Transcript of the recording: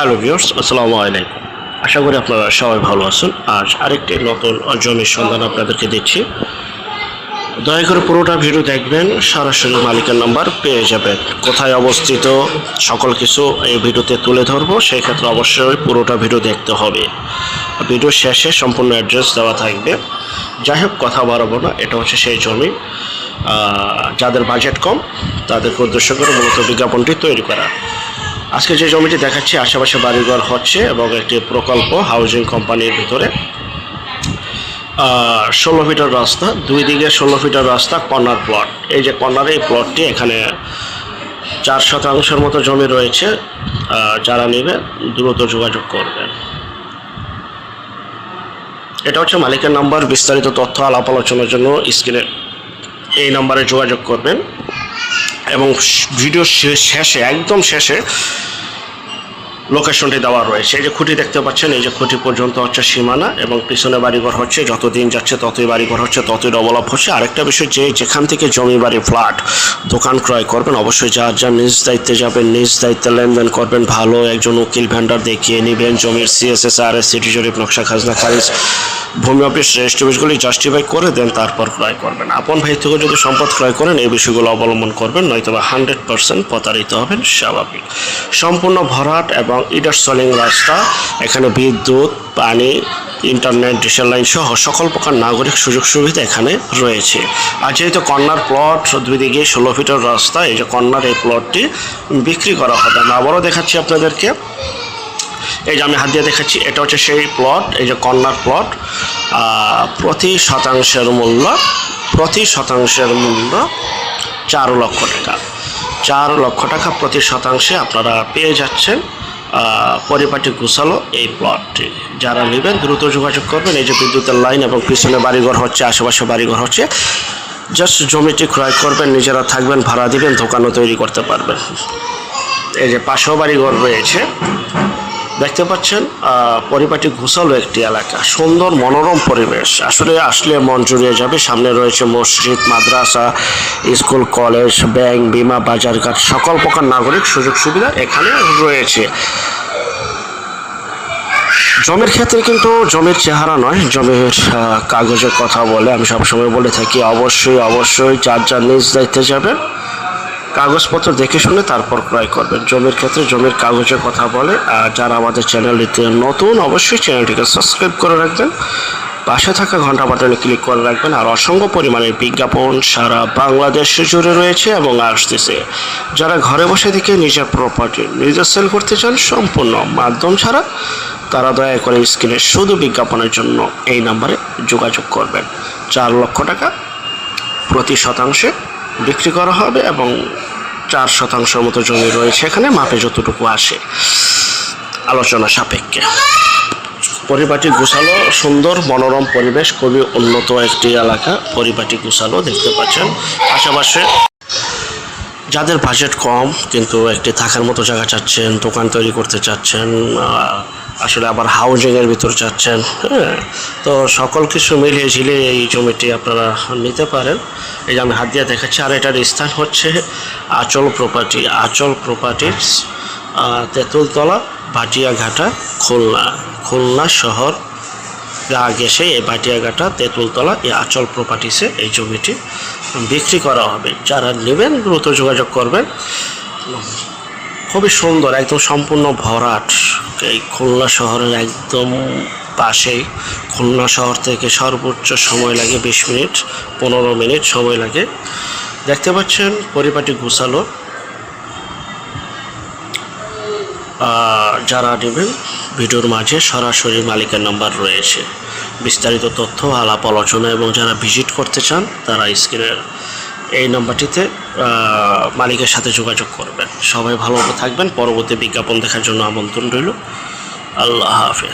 Hello viewers আসসালামু আলাইকুম। আশা করি আপনারা সবাই ভালো আছেন। আজ আরেকটি নতুন জমির সন্ধান আপনাদেরকে দিচ্ছি। দয়া করে পুরোটা ভিডিও দেখবেন, সরাসরি মালিকের নাম্বার পেয়ে যাবেন। কোথায় অবস্থিত, সকল কিছু এই ভিডিওতে তুলে ধরবো, সেই ক্ষেত্রে অবশ্যই পুরোটা ভিডিও দেখতে হবে। ভিডিও শেষে সম্পূর্ণ অ্যাড্রেস দেওয়া থাকবে। যাই হোক, কথা বাড়াবো না, এটা হচ্ছে সেই জমি। যাদের বাজেট কম, তাদেরকে উদ্দেশ্য করে মূলত বিজ্ঞাপনটি তৈরি করা। আজকে যে জমিটি দেখাচ্ছি, আশেপাশে বাড়িঘর হচ্ছে এবং একটি প্রকল্প হাউজিং কোম্পানির ভিতরে। ষোলো ফিটার রাস্তা, দুই দিকে ষোলো ফিটার রাস্তা, কর্নার প্লট এই যে কর্নার, এই প্লটটি এখানে চার শতাংশের মতো জমি রয়েছে। যারা নেবে দ্রুত যোগাযোগ করবেন এটা হচ্ছে মালিকের নাম্বার, বিস্তারিত তথ্য আলাপ আলোচনার জন্য স্ক্রিনে এই নাম্বারে যোগাযোগ করবেন। এবং ভিডিও শেষে একদম শেষে লোকেশনটি দেওয়া রয়েছে। এই যে খুঁটি দেখতে পাচ্ছেন, এই যে খুঁটি পর্যন্ত হচ্ছে সীমানা এবং পিছনে বাড়িঘর হচ্ছে যত দিন যাচ্ছে ততই বাড়িঘর হচ্ছে, ততই ডেভেলপ হচ্ছে। আরেকটা বিষয় যে যেখান থেকে জমি বাড়ি, ফ্ল্যাট, দোকান ক্রয় করবেন, অবশ্যই যার যা নিজ দায়িত্বে যাবেন, নিজ দায়িত্বে লেনদেন করবেন, ভালো একজন উকিল ভেন্ডার দেখিয়ে নেবেন জমির সিএসএস আর এস সিটি জরিপ নকশা খাজনা, খারিজ, ভূমি অফিস, রেজিস্ট্রি অফিসগুলি জাস্টিফাই করে দেন, তারপর ক্রয় করবেন। আপন ভাই থেকে যদি সম্পদ ক্রয় করেন, এই বিষয়গুলো অবলম্বন করবেন নয়তো বা হান্ড্রেড পার্সেন্ট প্রতারিত হবেন, স্বাভাবিক। সম্পূর্ণ ভরাট এবং ইডার সলিং রাস্তা, এখানে বিদ্যুৎ, পানি, ইন্টারনেট, ডিসেল লাইন সহ সকল প্রকার নাগরিক সুযোগ সুবিধা এখানে রয়েছে। আর যেহেতু কর্নার প্লট দুই দিকে ষোলো ফিটের রাস্তা, এই যে কর্নার এই প্লটটি বিক্রি করা হবে। না আবারও দেখাচ্ছি আপনাদেরকে। এই যে আমি হাত দিয়ে দেখাচ্ছি, এটা হচ্ছে সেই প্লট, এই যে কর্নার প্লট। প্রতি শতাংশের মূল্য, প্রতি শতাংশের মূল্য চার লক্ষ টাকা। চার লক্ষ টাকা প্রতি শতাংশে আপনারা পেয়ে যাচ্ছেন। পরিপাটি গুছালো এই প্লটটি যারা নেবেন, দ্রুত যোগাযোগ করবেন। এই যে বিদ্যুতের লাইন এবং পিছনে বাড়িঘর হচ্ছে, আশেপাশে বাড়িঘর হচ্ছে। জাস্ট জমিটি ক্রয় করবেন, নিজেরা থাকবেন, ভাড়া দিবেন, দোকানও তৈরি করতে পারবেন। এই যে পাশেও বাড়িঘর রয়েছে। দেখতে পাচ্ছেন পরিপাটি ঘোষালো একটি এলাকা। সুন্দর মনোরম পরিবেশ। আসলে আসলে মন জুড়িয়ে যাবে। সামনে রয়েছে মসজিদ, মাদ্রাসা, স্কুল, কলেজ, ব্যাংক, বিমা, বাজারঘাট, সকল প্রকার নাগরিক সুযোগ সুবিধা এখানে রয়েছে। জমির ক্ষেত্রে কিন্তু জমির চেহারা নয়, জমির কাগজের কথা বলে আমি সবসময় বলে থাকি, অবশ্যই অবশ্যই যার যার নিজ দায়িত্বে যাবেন কাগজপত্র দেখে শুনে তারপর ক্রয় করবেন। জমির ক্ষেত্রে জমির কাগজের কথা বলে, আর যারা আমাদের চ্যানেলটিতে নতুন, অবশ্যই চ্যানেলটিকে সাবস্ক্রাইব করে রাখবেন। পাশে থাকা ঘণ্টা বাটনে ক্লিক করে রাখবেন, আর অসংখ্য পরিমাণের বিজ্ঞাপন সারা বাংলাদেশ জুড়ে রয়েছে এবং আসতেছে। যারা ঘরে বসে থেকে নিজের প্রপার্টি নিজে সেল করতে চান, সম্পূর্ণ মাধ্যম ছাড়া তারা দয়া করে স্ক্রিনে শুধু বিজ্ঞাপনের জন্য এই নাম্বারে যোগাযোগ করবেন। চার লক্ষ টাকা প্রতি শতাংশে বিক্রি করা হবে এবং চার শতাংশের মতো জমি রয়েছে এখানে, মাপে যতটুকু আসে। আলোচনা সাপেক্ষে। পরিপাটি গুছালো, সুন্দর, মনোরম পরিবেশ, খুবই উন্নত একটি এলাকা। পরিপাটি গুছালো, দেখতে পাচ্ছেন। আশেপাশে যাদের বাজেট কম, কিন্তু একটি থাকার মতো জায়গা চাচ্ছেন, দোকান তৈরি করতে চাচ্ছেন আসলে আবার হাউজিংয়ের ভিতর চাচ্ছেন হ্যাঁ? তো সকল কিছু মিলিয়ে ঝিলিয়ে এই জমিটি আপনারা নিতে পারেন। এই যে আমি হাত দিয়ে দেখাচ্ছি, আর এটার স্থান হচ্ছে আচল প্রপার্টি, আচল প্রপার্টিস তেঁতুলতলা ভাটিয়াঘাটা খুলনা। খুলনা শহর। এসে এই বাটিয়াঘাটা, তেঁতুলতলা, এই আচল প্রপার্টিসে এই জমিটি বিক্রি করা হবে। যারা নেবেন দ্রুত যোগাযোগ করবেন। খুবই সুন্দর, একদম সম্পূর্ণ ভরাট। এই খুলনা শহরের একদম পাশেই খুলনা শহর থেকে সর্বোচ্চ সময় লাগে বিশ মিনিট, পনেরো মিনিট সময় লাগে। দেখতে পাচ্ছেন পরিপাটি গুছালো। যারা নেবেন, ভিডিওর মাঝে সরাসরি মালিকের নাম্বার রয়েছে। বিস্তারিত তথ্য, আলাপ, আলোচনা এবং যারা ভিজিট করতে চান, তারা স্ক্রিনের এই নাম্বারটিতে মালিকের সাথে যোগাযোগ করবেন। সবাই ভালো থাকবেন। পরবর্তী বিজ্ঞাপন দেখার জন্য আমন্ত্রণ রইল। আল্লাহ হাফেজ।